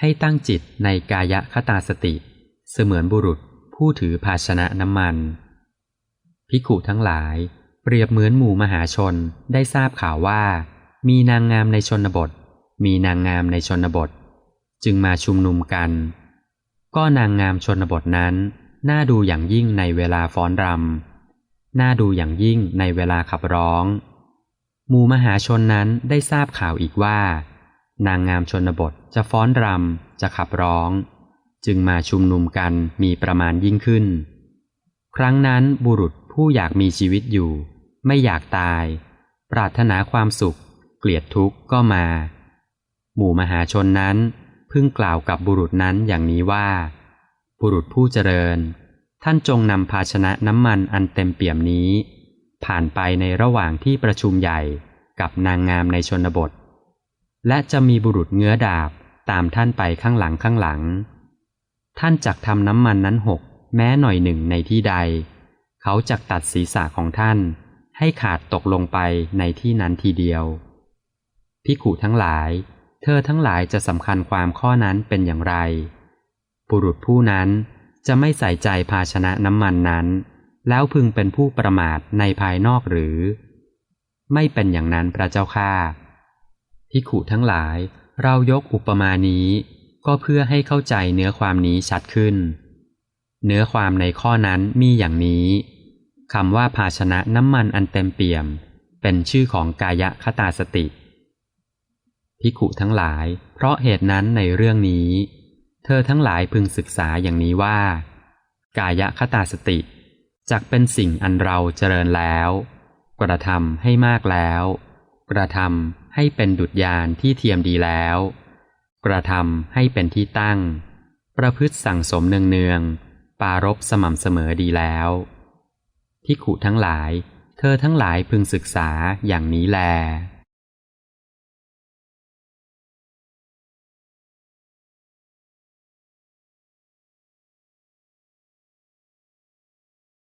ให้ตั้งจิตในกายคตาสติ เสมือนบุรุษผู้ถือภาชนะน้ำมันภิกขุทั้งหลาย เปรียบเหมือนหมู่มหาชนได้ทราบข่าวว่า มีนางงามในชนบท มีนางงามในชนบท จึงมาชุมนุมกัน ก็นางงามชนบทนั้น น่าดูอย่างยิ่งในเวลาฟ้อนรำน่าดูอย่างยิ่งในเวลาขับร้อง หมู่มหาชนนั้นได้ทราบข่าวอีกว่า นางงามชนบทจะฟ้อนรำ จะขับร้อง จึงมาชุมนุมกันมีประมาณยิ่งขึ้น ครั้งนั้นบุรุษผู้อยากมีชีวิตอยู่ ไม่อยากตาย ปรารถนาความสุข เกลียดทุกข์ก็มา หมู่มหาชนนั้นเพิ่งกล่าวกับบุรุษนั้นอย่างนี้ว่า บุรุษผู้เจริญ ท่านจงนำภาชนะน้ำมันอันเต็มเปี่ยมนี้ ผ่านไปในระหว่างที่ประชุมใหญ่กับนางงามในชนบท และจะมีบุรุษเงื้อดาบตามท่านไปข้างหลังข้างหลัง ท่านจักทำน้ำมันนั้นหกแม้หน่อยหนึ่งในที่ใด เขาจักตัดศีรษะของท่าน ให้ขาดตกลงไปในที่นั้นทีเดียวพิขุทั้งหลาย เธอทั้งหลายจะสำคัญความข้อนั้นเป็นอย่างไร บุรุษผู้นั้นจะไม่ใส่ใจภาชนะน้ำมันนั้น แล้วพึงเป็นผู้ประมาทในภายนอกหรือ ไม่เป็นอย่างนั้นพระเจ้าข้า พิขุทั้งหลาย เรายกอุปมานี้ ก็เพื่อให้เข้าใจเนื้อความนี้ชัดขึ้น เนื้อความในข้อนั้นมีอย่างนี้คำว่าภาชนะน้ำมันอันเต็มเปี่ยม เป็นชื่อของกายคตาสติพิขุทั้งหลาย เพราะเหตุนั้นในเรื่องนี้ เธอทั้งหลายพึงศึกษาอย่างนี้ว่า กายคตาสติจักเป็นสิ่งอันเราเจริญแล้ว กระทำให้มากแล้ว กระทำให้เป็นดุจยานที่เทียมดีแล้ว กระทำให้เป็นที่ตั้ง ประพฤติสั่งสมเนืองๆปารบสม่ำเสมอดีแล้วที่ขุทั้งหลาย เธอทั้งหลายพึงศึกษาอย่างนี้แล